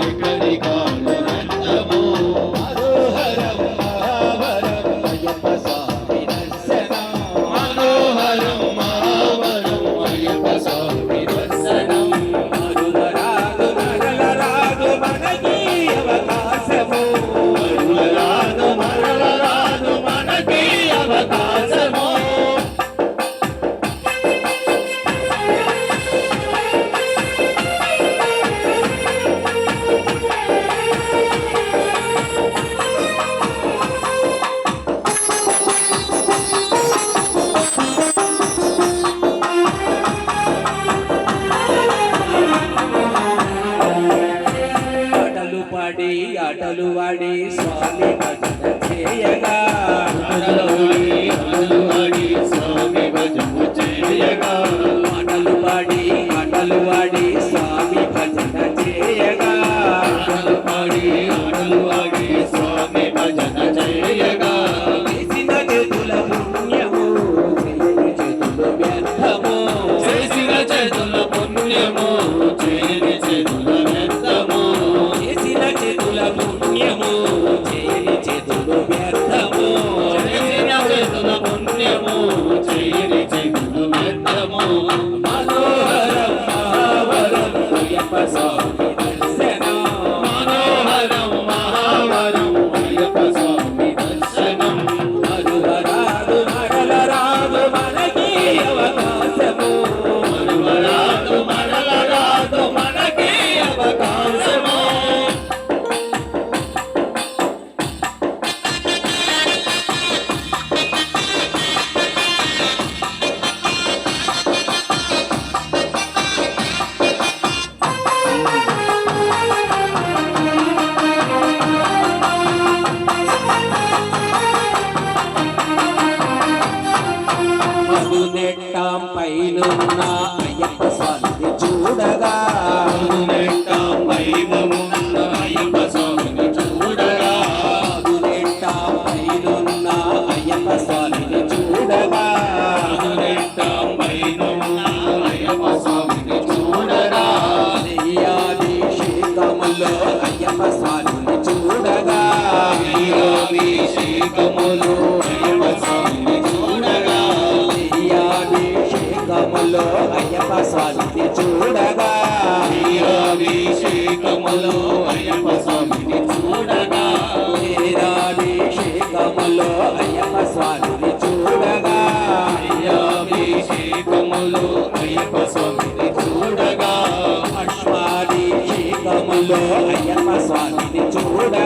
हरि हरि చూడగా అయ్యప్ప స్వామిని చూడగా. వీరాభిషేకములో అయ్యప్ప స్వామిని చూడగా. వీరాభిషేకములో 走位呗